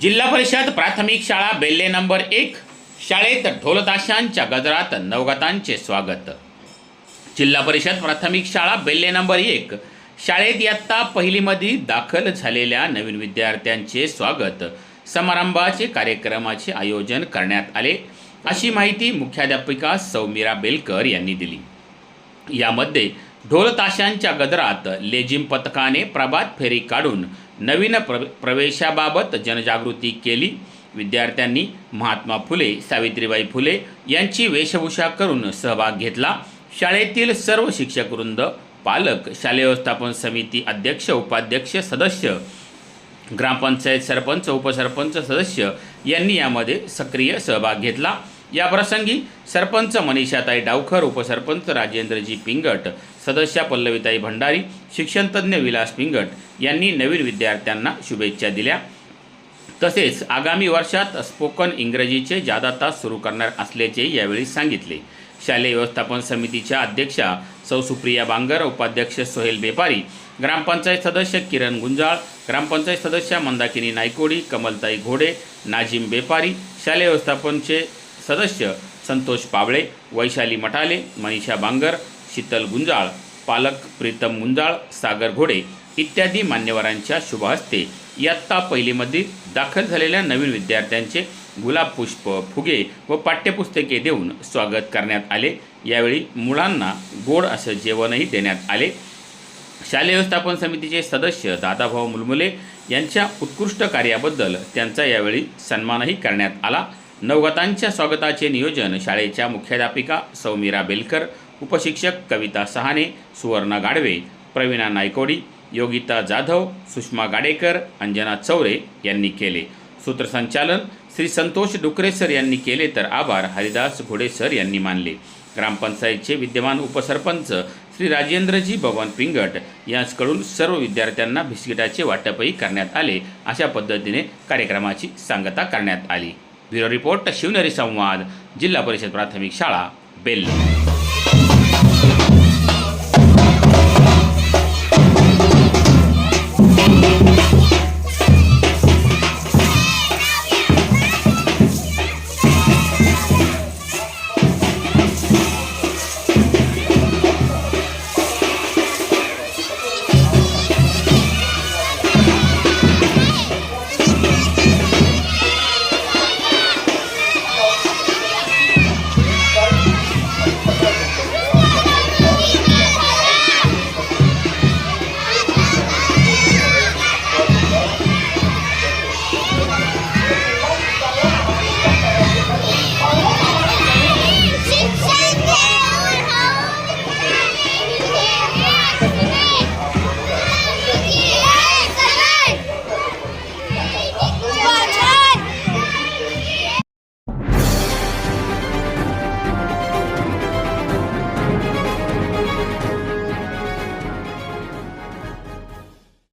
जिल्हा परिषद प्राथमिक शाळा बेल्ले नंबर एक शाळेत ढोलताशांच्या गजरात नवगतांचे स्वागत. जिल्हा परिषद प्राथमिक शाळा बेल्ले नंबर एक शाळेत इयत्ता पहिलीमध्ये दाखल झालेल्या नवीन विद्यार्थ्यांचे स्वागत. समारंभाचे कार्यक्रमाचे आयोजन करण्यात आले अशी माहिती मुख्याध्यापिका सौमीरा बेलकर यांनी दिली. यामध्ये ढोलताशांच्या गदरात गजरात लेझिम पथकाने प्रभात फेरी काढून नवीन प्र प्रवेशाबाबत जनजागृती केली. विद्यार्थ्यांनी महात्मा फुले सावित्रीबाई फुले यांची वेशभूषा करून सहभाग घेतला. शाळेतील सर्व शिक्षकवृंद पालक शालेय व्यवस्थापन समिती अध्यक्ष उपाध्यक्ष सदस्य ग्रामपंचायत सरपंच उपसरपंच सदस्य यांनी यामध्ये सक्रिय सहभाग घेतला. या प्रसंगी सरपंच मनीषाताई डावखर उपसरपंच राजेंद्रजी पिंगट सदस्या पल्लवीताई भंडारी शिक्षणतज्ज्ञ विलास पिंगट यांनी नवीन विद्यार्थ्यांना शुभेच्छा दिल्या. तसेच आगामी वर्षात स्पोकन इंग्रजीचे जादा तास सुरू करणार असल्याचे यावेळी सांगितले. शालेय व्यवस्थापन समितीच्या अध्यक्षा सौ सुप्रिया बांगर उपाध्यक्ष सोहेल बेपारी ग्रामपंचायत सदस्य किरण गुंजाळ ग्रामपंचायत सदस्य मंदाकिनी नायकोडी कमलताई घोडे नाजिम बेपारी शालेय व्यवस्थापनचे सदस्य संतोष पावळे वैशाली मटाले मनीषा बांगर शीतल गुंजाळ पालक प्रीतम गुंजाळ सागर घोडे इत्यादी मान्यवरांच्या शुभहस्ते इयत्ता पहिलीमध्ये दाखल झालेल्या नवीन विद्यार्थ्यांचे गुलाब पुष्प फुगे व पाठ्यपुस्तके देऊन स्वागत करण्यात आले. यावेळी मुलांना गोड असं जेवणही देण्यात आले. शालेय व्यवस्थापन समितीचे सदस्य दादाभाऊ मुलमुले यांच्या उत्कृष्ट कार्याबद्दल त्यांचा यावेळी सन्मानही करण्यात आला. नवगतांच्या स्वागताचे नियोजन शाळेच्या मुख्याध्यापिका सौमीरा बेलकर उपशिक्षक कविता सहाने सुवर्णा गाडवे प्रवीणा नायकोडी योगिता जाधव सुषमा गाडेकर अंजना चौरे यांनी केले. सूत्रसंचालन श्री संतोष डुकरे सर यांनी केले तर आभार हरिदास घोडे सर यांनी मानले. ग्रामपंचायतचे विद्यमान उपसरपंच श्री राजेंद्रजी भवन पिंगट यांचकडून सर्व विद्यार्थ्यांना बिस्किटाचे वाटपही करण्यात आले अशा पद्धतीने कार्यक्रमाची सांगता करण्यात आली. ब्युरो रिपोर्ट शिवनेरी संवाद जिल्हा परिषद प्राथमिक शाळा बेल्ले.